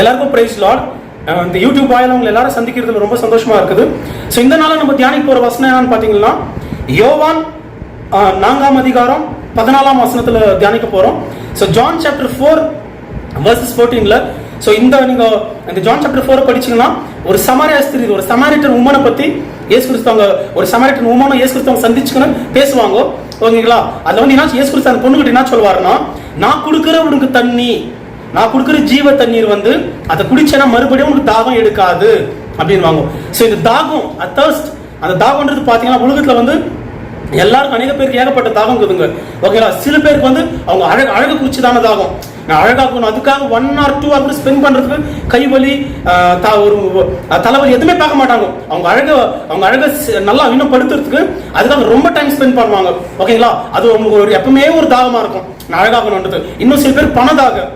எல்லாருக்கும் price Lord இந்த YouTube வாயில அவங்க எல்லாரும் சந்திக்கிறதுல ரொம்ப சந்தோஷமா இருக்குது. ஸோ இந்த நாள நம்ம தியானிக்க போற வசனம் என்னன்னு பார்த்தீங்கன்னா யோவான் நான்காம் அதிகாரம் பதினாலாம் வசனத்துல தியானிக்க போறோம். So John chapter four verses ஃபோர்டீன்ல so இந்த நீங்க இந்த ஜான் சாப்டர் ஃபோரை படிச்சீங்கன்னா ஒரு சமாரியா ஸ்திரீ ஒரு சமாரிட்டன் உமனை பத்தி ஏசு கிறிஸ்தவங்க ஒரு சமாரிட்டன் உமனும் ஏசு கிறிஸ்தவங்க சந்திச்சுக்கணும் பேசுவாங்க. ஓகேங்களா? அதுல வந்து என்ன ஏசு கிறிஸ்து அந்த பொண்ணுகிட்ட என்ன சொல்லுவாருன்னா நான் கொடுக்குற உனக்கு தண்ணி நான் கொடுக்குற ஜீவ தண்ணீர் வந்து அதை குடிச்சேன்னா மறுபடியும் உங்களுக்கு தாகம் எடுக்காது அப்படின்வாங்க ஸோ இந்த தாகம் அத்தர்ஸ்ட் அந்த தாகம்ன்றது பார்த்தீங்கன்னா உலகத்தில் வந்து எல்லாருக்கும் அநேக பேருக்கு ஏகப்பட்ட தாகம் இருக்குதுங்க. ஓகேங்களா? சில பேருக்கு வந்து அவங்க அழகு அழகு குறிச்சுதான தாகம். நான் அழகாக்கணும் அதுக்காக one or two hour spend பண்ணுறதுக்கு கை வலி ஒரு தலைவலி எதுவுமே பார்க்க மாட்டாங்க. அவங்க அழக அவங்க அழக நல்லா இன்னும் படுத்துறதுக்கு அதுக்காக ரொம்ப டைம் ஸ்பெண்ட் பண்ணுவாங்க. ஓகேங்களா? அது அவங்களுக்கு ஒரு எப்பவுமே ஒரு தாகமாக இருக்கும். நான் அழகாகணுன்றது இன்னும் சில பேர் பணதாக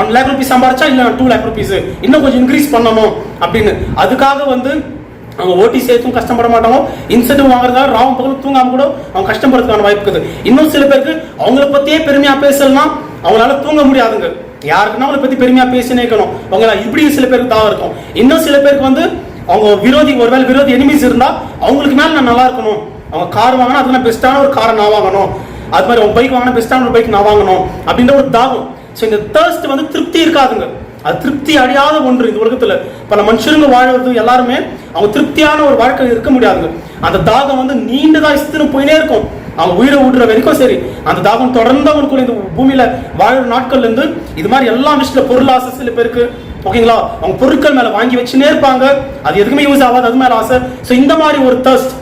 ஒன் லேக் ருபீஸ் சம்பாரிச்சா இல்லை டூ லேக் ருபீஸ் இன்னும் கொஞ்சம் இன்க்ரீஸ் பண்ணணும் அப்படின்னு. அதுக்காக வந்து அவங்க ஓட்டி சேர்த்தும் கஷ்டப்பட மாட்டாங்க. இன்சென்டிவ் வாங்குறதால ராவும் பகலும் தூங்காம கூட அவங்க கஷ்டப்படுறதுக்கான வாய்ப்பு இருக்குது. இன்னும் சில பேருக்கு அவங்கள பத்தியே பெருமையா பேசலாம் அவங்களால தூங்க முடியாதுங்க. யாருக்குன்னா அவங்கள பத்தி பெருமையா பேசினே இருக்கணும். அவங்கள இப்படி சில பேருக்கு தான் இருக்கும். இன்னும் சில பேருக்கு வந்து அவங்க விரோதி ஒருவேளை விரோதி எனிமீஸ் இருந்தா அவங்களுக்கு மேல நான் நல்லா இருக்கணும். அவங்க கார் வாங்கினா அதுல பெஸ்டான ஒரு காரை நான் வாங்கணும். அது மாதிரி அவங்க பைக் வாங்கினா பெஸ்டான ஒரு பைக் நான் வாங்கணும் அப்படின்ற ஒரு தாகம். ஸோ இந்த தேர்ஸ்ட் வந்து திருப்தி இருக்காதுங்க. அது திருப்தி அடையாத ஒன்று இந்த உலகத்தில். பல மனுஷருங்க வாழறது எல்லாருமே அவங்க திருப்தியான ஒரு வாழ்க்கை இருக்க முடியாதுங்க. அந்த தாகம் வந்து நீண்டதாக இஸ்துன்னு போயினே இருக்கும். அவங்க உயிரை விடுற வரைக்கும் சரி. அந்த தாகம் தொடர்ந்து அவனுக்குள்ள இந்த பூமியில வாழ்ற நாட்கள்ல இருந்து இது மாதிரி எல்லா விஷயத்துல ஆசை சில பேருக்கு. ஓகேங்களா? அவங்க பொருட்கள் மேல வாங்கி வச்சுனே இருப்பாங்க. அது எதுக்குமே யூஸ் ஆகாது. அது மேல ஆசை. ஸோ இந்த மாதிரி ஒரு தர்ஸ்ட்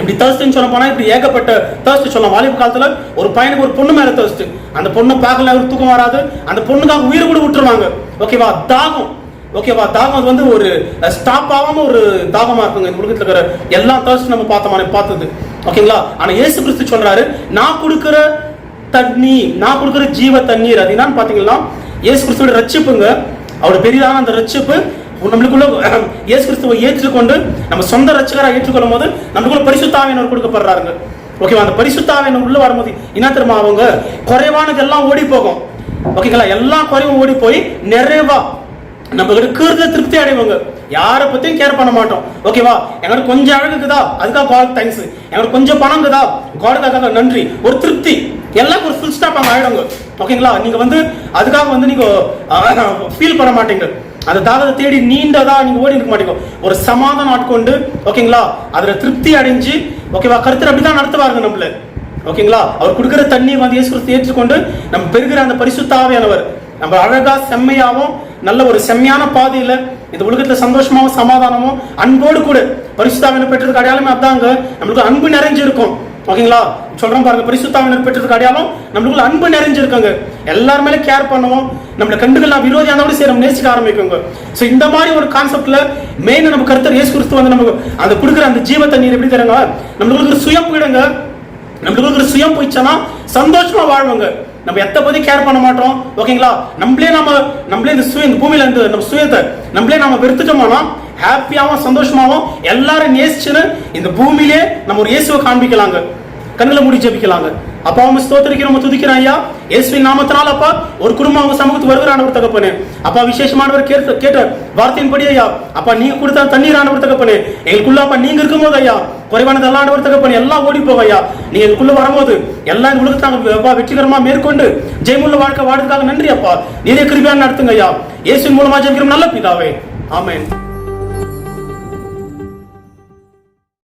இப்படி தேர்ஸ்ட்னு சொல்ல போனால் இப்படி ஏகப்பட்ட தேர்ஸ்ட் சொல்லலாம். வாலிப காலத்தில் ஒரு பையனுக்கு ஒரு பொண்ணு மேலே தேர்ஸ்ட் அந்த பொண்ணை பார்க்கல ஒரு தூக்கம் வராது. அந்த பொண்ணுக்காக உயிரை கூட விட்டுருவாங்க. ஓகேவா தாகம். ஓகேவா தாகம் அது வந்து ஒரு ஸ்டாப் ஆகாம ஒரு தாகமா இருக்குங்க. இந்த உலகத்தில் இருக்கிற எல்லா தேர்ஸ்ட் நம்ம பார்த்தோம்? பார்த்தது. ஓகேங்களா ஆனால் இயேசு கிறிஸ்து சொல்றாரு நான் கொடுக்குற தண்ணி நான் கொடுக்குற ஜீவ தண்ணீர். அது என்னன்னு பார்த்தீங்கன்னா இயேசு கிறிஸ்துவோட ரட்சிப்புங்க. அவரோட பெரிதான அந்த ரட்சிப்பு நம்மளுக்குள்ள இயேசு கிறிஸ்துவை ஏற்றுக்கொண்டு நம்ம சொந்த ரச்சகராக ஏற்றுக்கொள்ளும் போது நம்மளுக்குள்ள பரிசுத்தாவினர் கொடுக்கப்படுறாருங்க. ஓகேவா அந்த பரிசுத்தாவினர் உள்ள வரும்போது என்ன தெரியுமா அவங்க? குறைவானது எல்லாம் ஓடி போகும் ஓகேங்களா எல்லாம் குறைவும் ஓடி போய் நிறைவா நம்ம கிட்ட கீர்த்த திருப்தி அடைவாங்க. யாரை பத்தியும் கேர் பண்ண மாட்டோம். ஓகேவா எங்களுக்கு கொஞ்சம் அழகுக்குதா? அதுக்காக காட் தேங்க்ஸ் எங்களுக்கு கொஞ்சம் பணம் இருக்குதா காடுக்காக நன்றி. ஒரு திருப்தி. எல்லாம் ஒரு ஃபுல் ஸ்டாப் அங்கே ஆயிடுங்க. ஓகேங்களா நீங்க வந்து அதுக்காக வந்து நீங்க ஃபீல் பண்ண மாட்டீங்க. அந்த தாகத்தை தேடி நீண்டதா நீங்க ஓடி இருக்க மாட்டீங்க. ஒரு சமாதானம் ஆட்கொண்டு ஓகேங்களா? அதுல திருப்தி அடைஞ்சு ஓகேவா? கருத்தர் அப்படிதான் நடத்துவாருங்க நம்மள. ஓகேங்களா? அவர் கொடுக்குற தண்ணியை வந்து இயேசு ஏற்றுக்கொண்டு நம்ம பெறுகிற அந்த பரிசுத்தாவியானவர் நம்ம அழகா செம்மையாவும் நல்ல ஒரு செம்மையான பாதையில இந்த உலகத்துல சந்தோஷமாவும் சமாதானமும் அன்போடு கூட பரிசுத்தாவினர் பெற்றதுக்கு அடையாளமே அதாங்க. நம்மளுக்கு அன்பு நிறைஞ்சிருக்கும். ஓகேங்களா? சொல்கிறோம் பாருங்க பரிசுத்தாவினர் பெற்றதுக்கு அடையாளம் நம்மளுக்குள்ள அன்பு நிறைஞ்சிருக்காங்க. எல்லார் மேலே கேர் பண்ணுவோம். நம்மளை கண்டுகள் விரோதியாக இருந்தா கூட சரி நம்ம நேசிக்க ஆரம்பிக்குங்க. ஸோ இந்த மாதிரி ஒரு கான்செப்ட்ல மெயின் நம்ம கருத்தர் இயேசு கிறிஸ்து வந்து நமக்கு அந்த கொடுக்குற அந்த ஜீவ தண்ணீர் எப்படி தராங்க நம்மளுக்கு ஒரு சுயம் போயிடுங்க. நம்மளுக்கு ஒரு சுயம் போயிடுச்சுன்னா சந்தோஷமா வாழ்வாங்க. நம்ம எத்த பத்தி கேர் பண்ண மாட்டோம். ஓகேங்களா? நம்மளே நம்ம நம்மளே இந்த சுய இந்த பூமியில இருந்து நம்ம சுயத்தை நம்மளே நம்ம வெறுத்துட்டோம்னா ஹாப்பியாவும் சந்தோஷமாவும் எல்லாரும் நேசிச்சுன்னு இந்த பூமியிலே நம்ம ஒரு இயேசுவை காண்பிக்கலாங்க. கண்ணுல மூடி ஜெபிக்கலாங்க. அப்பா அவங்க ஸ்தோத்திரிக்கிறோம் துதிக்கிறோம் ஐயா. இயேசுவின் நாமத்தினால் அப்பா ஒரு குடும்பம் அவங்க சமூகத்துக்கு வருகிறானவர் தகப்பனே. அப்பா விசேஷமானவர் கேட்ட கேட்ட வார்த்தையின்படி ஐயா. அப்பா நீங்க கொடுத்த தண்ணீரானவர் தகப்பனே. எங்களுக்குள்ள அப்பா நீங்க இருக்கும்போது ஐயா. குறைவானது எல்லாண்டவர் தகப்பனே எல்லாம் ஓடி போக ஐயா. எங்களுக்குள்ள வரும்போது எல்லாம் இந்த உலகத்தை நாங்கள் வெற்றிகரமா மேற்கொண்டு ஜெயமுள்ள வாழ்க்கை வாழ்றதுக்காக நன்றி அப்பா. நீரே கிருபியான நடத்துங்க ஐயா. இயேசுவின் மூலமா ஜெபிக்கிறோம் நல்ல பிதாவே. ஆமேன்.